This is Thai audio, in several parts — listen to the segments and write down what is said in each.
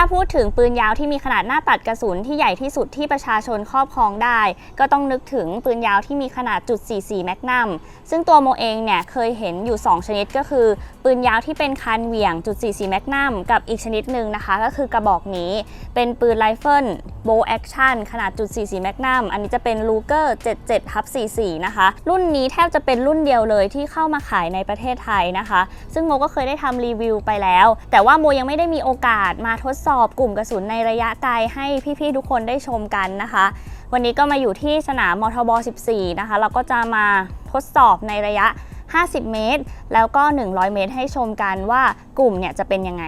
าพูดถึงปืนยาวที่มีขนาดหน้าตัดกระสุนที่ใหญ่ที่สุดที่ประชาชนครอบครองได้ ก็ต้องนึกถึงปืนยาวที่มีขนาดจุด44แมกนัมซึ่งตัวโมเองเนี่ยเคยเห็นอยู่ 2 ชนิดก็คือ ปืนยาวที่เป็นคันเหวี่ยงจุด44แมกนัมกับอีกชนิดหนึ่งนะคะ ก็คือกระบอกนี้เป็นปืนไรเฟิลโบแอคชั่นขนาดจุด44แมกนัมอันนี้จะเป็นลูเกอร์77ทับ44 นะคะ รุ่นนี้แทบจะเป็นรุ่นเดียวเลยที่เข้ามาขายในประเทศไทยนะคะ ซึ่งโมก็เคยได้ทำรีวิวไปแล้ว แต่ว่าโมยังไม่ได้มีโอกาสมาทดสอบกลุ่มกระสุนในระยะไกลให้พี่ๆทุกคนได้ชมกันนะคะ วันนี้ก็มาอยู่ที่สนามมทบ 14 นะคะ เราก็จะมาทดสอบในระยะ 50 เมตร แล้วก็ 100 เมตรให้ชมกันว่ากลุ่มเนี่ยจะเป็นยังไง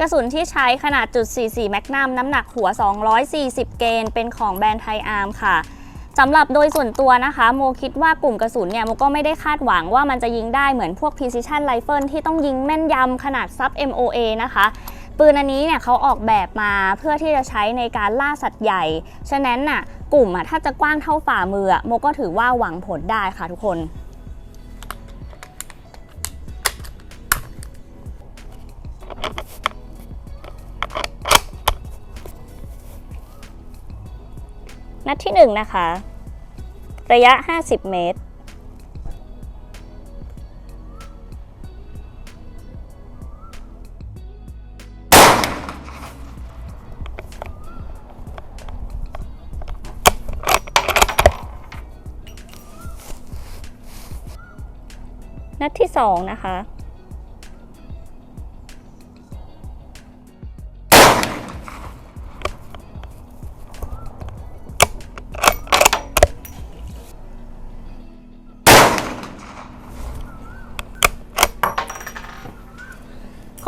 กระสุนที่ใช้ขนาดจุด44แมกนัมน้ำหนักหัว 240 เกนเป็นของแบรนด์ไทอาร์มค่ะสำหรับโดยส่วนตัวนะคะ โมคิดว่ากลุ่มกระสุนเนี่ยโมก็ไม่ได้คาดหวังว่ามันจะยิงได้เหมือนพวก precision rifle ที่ต้องยิงแม่นยำขนาดซับ MOA นะคะปืนอันนี้เนี่ยเขาออกแบบมาเพื่อที่จะใช้ในการล่าสัตว์ใหญ่ ฉะนั้นน่ะกลุ่มอะถ้าจะกว้างเท่าฝ่ามืออะโมก็ถือว่าหวังผลได้ค่ะทุกคน นัดที่ 1 นะคะ ระยะ 50 เมตร นัดที่ 2 นะคะ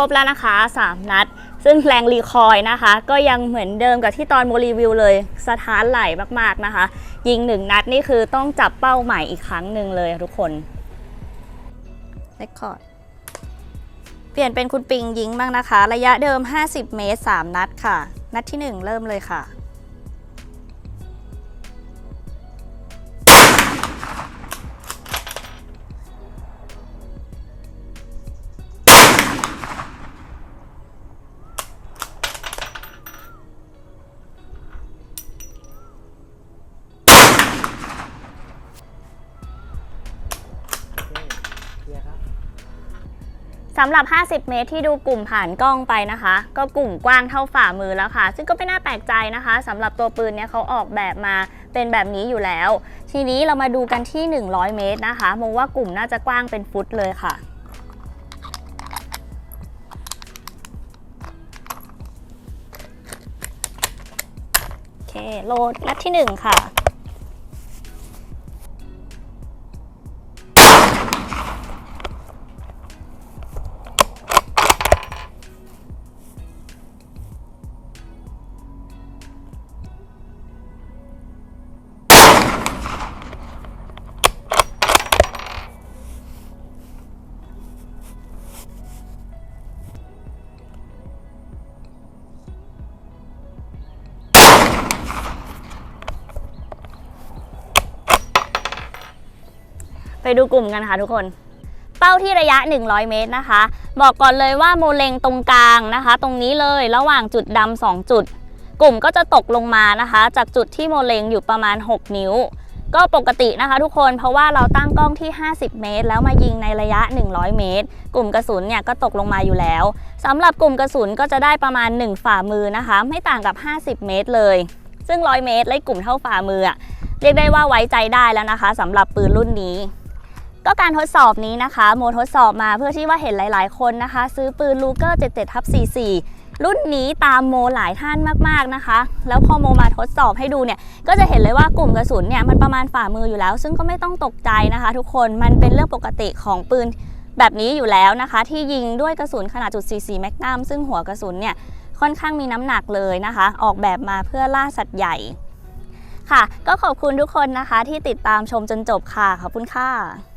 รบแล้วนะคะ3นัด ซึ่งแรงรีคอยนะคะ ก็ยังเหมือนเดิมกับที่ตอนโมรีวิวเลยสถานไหลมากๆนะคะ ยิง 1 นัดนี่คือต้องจับเป้าใหม่อีกครั้งหนึ่งเลยทุกคนเรคคอร์ดเปลี่ยนเป็นคุณปิงยิงบ้างนะคะ ระยะเดิม 50 เมตร 3 นัดค่ะ นัดที่ 1 เริ่มเลยค่ะ สำหรับ 50 เมตรที่ดูกลุ่มผ่านกล้องไปนะคะ ก็กลุ่มกว้างเท่าฝ่ามือแล้วค่ะ ซึ่งก็ไม่น่าแปลกใจนะคะสำหรับตัวปืนเนี่ยเขาออกแบบมาเป็นแบบนี้อยู่แล้ว ทีนี้เรามาดูกันที่ 100 เมตรนะคะมองว่ากลุ่มน่าจะกว้างเป็นฟุตเลยค่ะโอเคโหลดนัดที่ 1 ค่ะ ดูกลุ่มกันค่ะทุกคน เป้าที่ระยะ 100 เมตรนะคะ บอกก่อนเลยว่าโมเลงตรงกลางนะคะ ตรงนี้เลยระหว่างจุดดำ2จุด กลุ่มก็จะตกลงมานะคะ จากจุดที่โมเลงอยู่ประมาณ 6 นิ้ว ก็ปกตินะคะ ทุกคนเพราะว่าเราตั้งกล้องที่ 50 เมตร แล้วมายิงในระยะ 100 เมตร กลุ่มกระสุนเนี่ยก็ตกลงมาอยู่แล้วสำหรับกลุ่มกระสุนก็จะได้ประมาณ 1 ฝ่ามือนะคะ ไม่ต่างกับ 50 เมตรเลย ซึ่ง 100 เมตรไล่กลุ่มเท่าฝ่ามืออะเรียกได้ว่าไว้ใจได้แล้วนะคะสำหรับปืนรุ่นนี้ ก็การทดสอบนี้นะคะโมทดสอบมาเพื่อที่ว่าเห็นหลาย ๆ คนนะคะ ซื้อปืนลูเกอร์77ทับ44 รุ่นนี้ตามโมหลายท่านมากๆนะคะ แล้วพอโมมาทดสอบให้ดูเนี่ย ก็จะเห็นเลยว่ากลุ่มกระสุนเนี่ยมันประมาณฝ่ามืออยู่แล้ว ซึ่งก็ไม่ต้องตกใจนะคะ ทุกคนมันเป็นเรื่องปกติของปืนแบบนี้อยู่แล้วนะคะ ที่ยิงด้วยกระสุนขนาดจุด44แมกนัมซึ่งหัวกระสุนเนี่ยค่อนข้างมีน้ำหนักเลยนะคะ ออกแบบมาเพื่อล่าสัตว์ใหญ่ค่ะ ก็ขอบคุณทุกคนนะคะที่ติดตามชมจนจบค่ะ ขอบคุณค่ะ